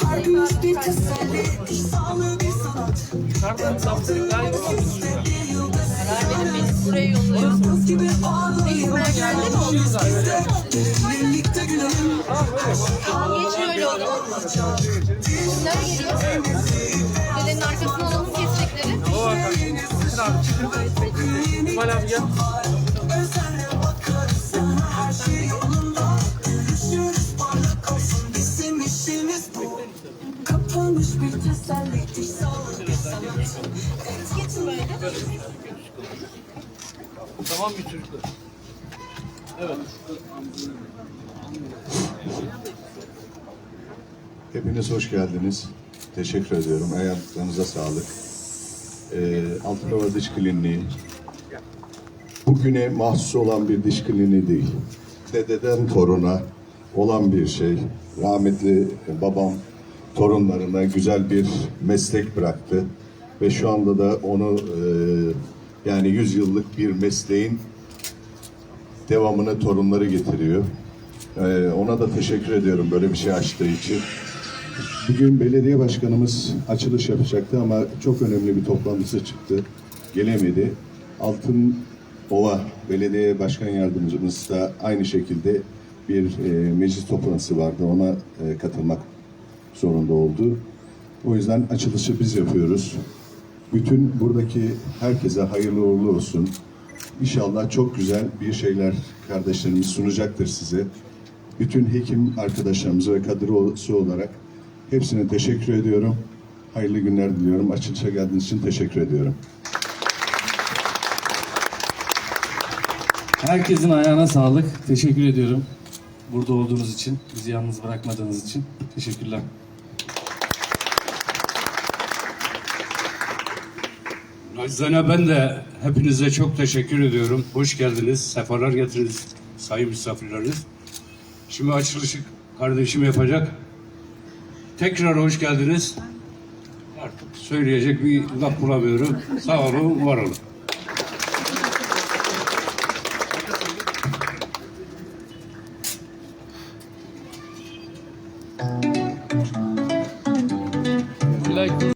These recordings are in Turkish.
Kalbimiz bir teselli, sağlığı bir sanat. Yıldız gibi ağlayın. Birlikte gülelim. Geçiyor öyle o zaman. Bunlar geliyor. Delenin arkasına alalım kesecekleri. Bizim işimiz bu. Kapanmış bir teselli. Geçin böyle. Tamam mı çocuklar? Hepiniz hoş geldiniz. Teşekkür ediyorum. Ayaklarınıza sağlık. Ee, Altınova Diş Kliniği bugüne mahsus olan bir diş kliniği değil. Dededen toruna olan bir şey. Rahmetli babam torunlarına güzel bir meslek bıraktı. Ve şu anda da onu e, yani 100 yıllık bir mesleğin devamını torunları getiriyor. Ee, ona da teşekkür ediyorum böyle bir şey açtığı için. Bugün belediye başkanımız açılış yapacaktı ama çok önemli bir toplantısı çıktı. Gelemedi. Altın Ova Belediye Başkan Yardımcımız da aynı şekilde bir e, meclis toplantısı vardı. Ona e, katılmak zorunda oldu. O yüzden açılışı biz yapıyoruz. Bütün buradaki herkese hayırlı uğurlu olsun. İnşallah çok güzel bir şeyler kardeşlerimiz sunacaktır size. Bütün hekim arkadaşlarımıza ve kadrosu olarak hepsine teşekkür ediyorum. Hayırlı günler diliyorum. Açılışa geldiğiniz için teşekkür ediyorum. Herkesin ayağına sağlık. Teşekkür ediyorum. Burada olduğunuz için, bizi yalnız bırakmadığınız için. Teşekkürler. Nacizane ben de hepinize çok teşekkür ediyorum. Hoş geldiniz, sefalar getirdiniz sayın misafirleriniz. Şimdi açılışı kardeşim yapacak. Tekrar hoş geldiniz. Artık söyleyecek bir laf bulamıyorum. Sağ olun, var olun.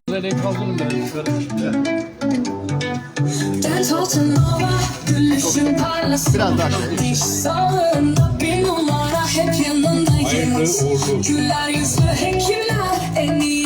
Kuzey'le kaldırın ben yukarı. Dance Altınova, gülüşün parlasın. Biraz daha Diş sağlığında bir numara hep yanındayız. Güler yüzlü hekimler en iyi